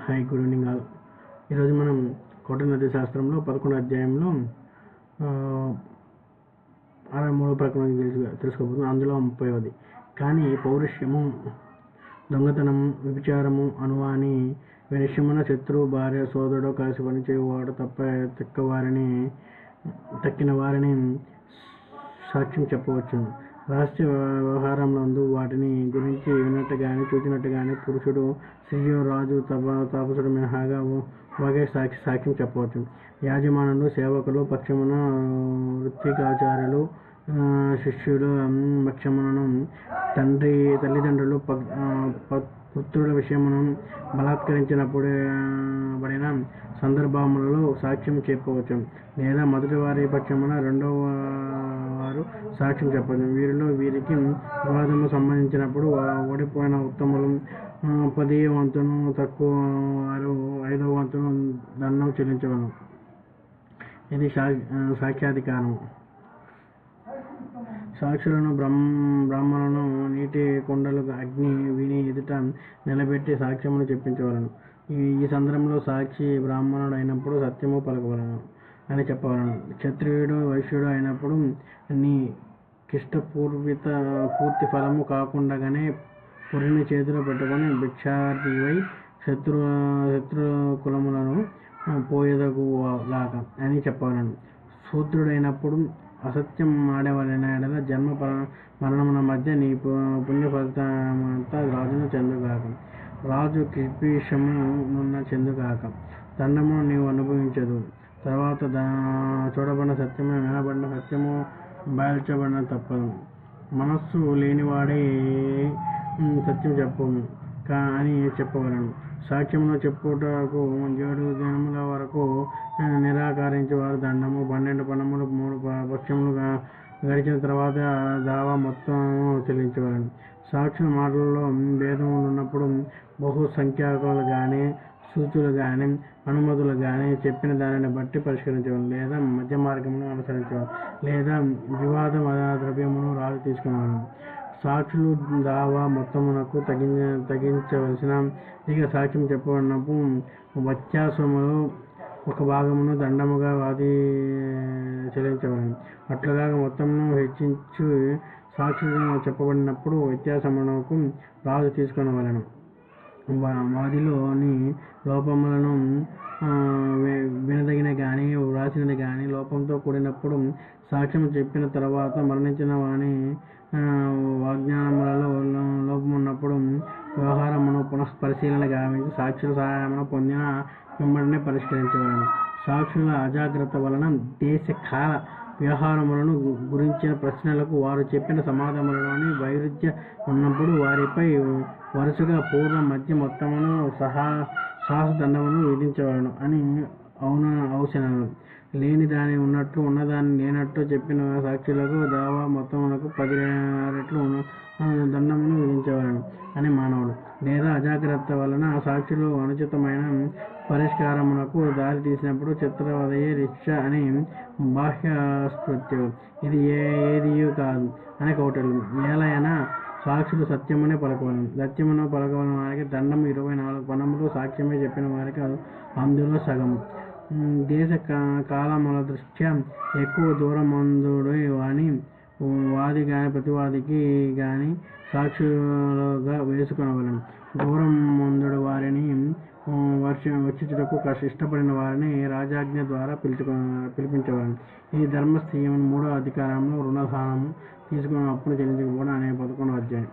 Hi good evening all. ఈరోజు మనం కోట నది శాస్త్రంలో పదకొండు అధ్యాయంలో అరవై మూడో ప్రకటన తెలుసు తెలుసుకోబోతున్నాం. అందులో ముప్పైవది. కానీ పౌరుష్యము దొంగతనము విభిచారము అనువాని వినిషమున శత్రువు భార్య సోదరుడు కలిసి పనిచేయువాడు తప్ప తిక్కవారిని తక్కిన వారిని సాక్ష్యం చెప్పవచ్చు రహస్య వ్యవహారంలో వాటిని గురించి విన్నట్టు కానీ చూచినట్టు కానీ పురుషుడు స్త్రీయు రాజు తప తాపసుడు మినహాగా ఒకే సాక్షి సాక్ష్యం చెప్పవచ్చు. యాజమానులు సేవకులు పక్షమున వృత్తికాచార్యులు శిష్యులు పక్షమునను తండ్రి తల్లిదండ్రులు ప- ప- పుత్రుల విషయమును బలాత్కరించినప్పుడు పడిన సందర్భములలో సాక్ష్యం చెప్పవచ్చు. లేదా మొదటి వారి పక్షమున రెండవ వారు సాక్ష్యం చెప్పవచ్చు. వీరిలో వీరికి వివాదము సంబంధించినప్పుడు ఓడిపోయిన ఉత్తములు పది వంతును తక్కువ వారు ఐదవ వంతును దండం చెల్లించవలను ఇది సా సాక్ష్యాధికారం సాక్షులను బ్రహ్మ బ్రాహ్మణులను నీటి కొండలు అగ్ని విని ఎదుట నిలబెట్టి సాక్ష్యమును చెప్పించవలను. ఈ ఈ సందర్భంలో సాక్షి బ్రాహ్మణుడు అయినప్పుడు సత్యము పలకవలను అని చెప్పవలను. క్షత్రియుడు వైశ్యుడు అయినప్పుడు నీ కిష్టపూర్విత పూర్తి ఫలము కాకుండానే పురిని చేతిలో పెట్టుకొని భిక్షార్థివై శత్రు శత్రు కులములను పోయేదకు లాగా అని చెప్పవలను. సూత్రుడైనప్పుడు అసత్యం ఆడేవాడైన ఎడల జన్మ మరణమున మరణముల మధ్య నీ పు- పుణ్య ఫలితమంతా రాజును చెందుగాక. రాజు కిపీషమున్న చెందుగాక. దండమును నీవు అనుభవించదు. తర్వాత దా చూడబడిన సత్యము వినబడిన సత్యము బయల్చబడిన తప్పదు. మనస్సు లేనివాడే సత్యం చెప్పము. కా అని సాక్ష్యమును చెప్పుటకు ఏడు దినముల వరకు నిరాకరించి వారు దండము పన్నెండు పన్నములు మూడు పక్షములు గడిచిన తర్వాత దావా మొత్తం చెల్లించేవారు సాక్షుల మాటలలో భేదములు ఉన్నప్పుడు బహు సంఖ్యాకులు కానీ సూచులు కానీ అనుమతులు కానీ చెప్పిన దానిని బట్టి పరిష్కరించేవారు లేదా మధ్య మార్గమును అనుసరించేవారు లేదా వివాద ద్రవ్యమును రాజు తీసుకునేవారు సాక్షులు దావా మొత్తమునకు తగిన తగ్గించవలసిన ఇక సాక్ష్యం చెప్పబడినప్పుడు వ్యత్యాసములు ఒక భాగమును దండముగా వాది చెల్లించవలను అట్లుగా మొత్తమును హెచ్చించి సాక్షులు చెప్పబడినప్పుడు వ్యత్యాసమునకు రాజు తీసుకొనవలను. వా- వాదిలోని లోపములను వినదగిన కానీ వ్రాసినది కానీ లోపంతో కూడినప్పుడు సాక్ష్యం చెప్పిన తర్వాత మరణించిన వాని ఆ, లోపం ఉన్నప్పుడు వ్యవహారమును పునః పరిశీలన గావించి సాక్షుల సహాయమును పొందిన వెంబడినే పరిష్కరించవలను. సాక్షుల అజాగ్రత్త వలన దేశ కాల వ్యవహారములను గురించిన ప్రశ్నలకు వారు చెప్పిన సమాధానములలోని వైరుధ్య ఉన్నప్పుడు వారిపై వరుసగా పూర్వ మధ్య మొత్తమును సహా సాహస దండమును విధించవలను అని అవున అవసరం లేని దాని ఉన్నట్లు ఉన్నదాన్ని లేనట్టు చెప్పిన సాక్షులకు దావా మొత్తమునకు పది రెట్లు దండమును విధించవలను అని మానవుడు. లేదా అజాగ్రత్త వలన సాక్షులు అనుచితమైన పరిష్కారమునకు దారి తీసినప్పుడు చిత్రవదయే రిక్ష అని బాహ్య ఇది ఏ ఏదియు కాదు అని కౌటలు. ఏలైనా సాక్షులు సత్యమునే పలకవలను. సత్యమును పలకవలన వారికి దండం ఇరవై నాలుగు పనములు సాక్ష్యమే చెప్పిన వారికి అందులో సగం దేశ కాలముల దృష్ట్యా ఎక్కువ దూరమందుడు అని వాది కానీ ప్రతివాదికి కానీ సాక్షులుగా వేసుకొనవలను. దూరం మందుడు వారిని వర్ష వర్షించుటకు కష్ట ఇష్టపడిన వారిని రాజాజ్ఞ ద్వారా పిలుచుకు పిలిపించవలను ఈ ధర్మస్థీయం మూడో అధికారంలో రుణధానము తీసుకున్న అప్పును చెల్లించకపోవడం అనే పదకొండవ అధ్యాయం.